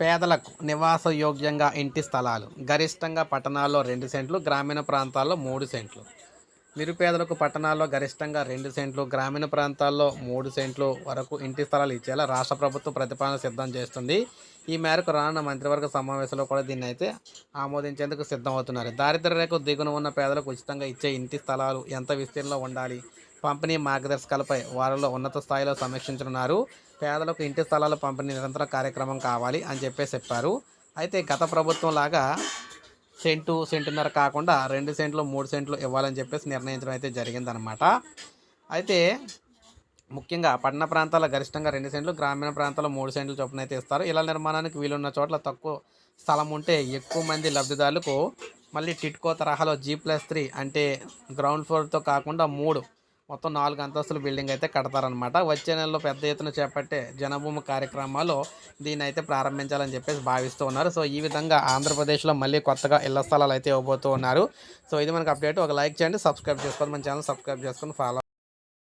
పేదలకు నివాస యోగ్యంగా ఇంటి స్థలాలు. గరిష్టంగా పట్టణాల్లో రెండు సెంట్లు గ్రామీణ ప్రాంతాల్లో మూడు సెంట్లు. నిరుపేదలకు పట్టణాల్లో గరిష్టంగా రెండు సెంట్లు గ్రామీణ ప్రాంతాల్లో మూడు సెంట్లు వరకు ఇంటి స్థలాలు ఇచ్చేలా రాష్ట్ర ప్రభుత్వం ప్రతిపాదన సిద్ధం చేస్తుంది. ఈ మేరకు రానున్న మంత్రివర్గ సమావేశంలో కూడా దీన్ని అయితే ఆమోదించేందుకు సిద్ధమవుతున్నారు. దారిద్ర్య రేఖ దిగున ఉన్న పేదలకు ఉచితంగా ఇచ్చే ఇంటి స్థలాలు ఎంత విస్తీర్ణంలో ఉండాలి? పంపిణీ మార్గదర్శకాలపై వారిలో ఉన్నత స్థాయిలో సమీక్షించనున్నారు. పేదలకు ఇంటి స్థలాల పంపిణీ నిరంతర కార్యక్రమం కావాలి అని చెప్పేసి చెప్పారు. అయితే గత ప్రభుత్వం లాగా సెంటు సెంటున్నర కాకుండా రెండు సెంట్లు మూడు సెంట్లు ఇవ్వాలని చెప్పేసి నిర్ణయించడం అయితే జరిగిందనమాట అయితే ముఖ్యంగా పట్టణ ప్రాంతాల గరిష్టంగా రెండు సెంట్లు గ్రామీణ ప్రాంతాల్లో మూడు సెంట్లు చొప్పున అయితే ఇస్తారు. ఇలా నిర్మాణానికి వీలున్న చోట్ల తక్కువ స్థలం ఉంటే ఎక్కువ మంది లబ్ధిదారులకు మళ్ళీ టిట్కో తరహాలో జీ ప్లస్ త్రీ అంటే గ్రౌండ్ ఫ్లోర్తో కాకుండా మూడు మొత్తం నాలుగు అంతస్తుల బిల్డింగ్ అయితే కడతారనమాట వచ్చే నెలలో పెద్ద ఎత్తున చేపట్టే జనభూమి కార్యక్రమాలు దీన్ని అయితే ప్రారంభించాలని చెప్పేసి భావిస్తూ ఉన్నారు. సో ఈ విధంగా ఆంధ్రప్రదేశ్లో మళ్ళీ కొత్తగా ఇళ్ళ స్థలాలు అయితే ఇవ్వబోతూ ఉన్నారు. సో ఇది మనకు అప్డేట్. ఒక లైక్ చేయండి సబ్స్క్రైబ్ చేసుకోండి మన ఛానల్ సబ్స్క్రైబ్ చేసుకొని ఫాలో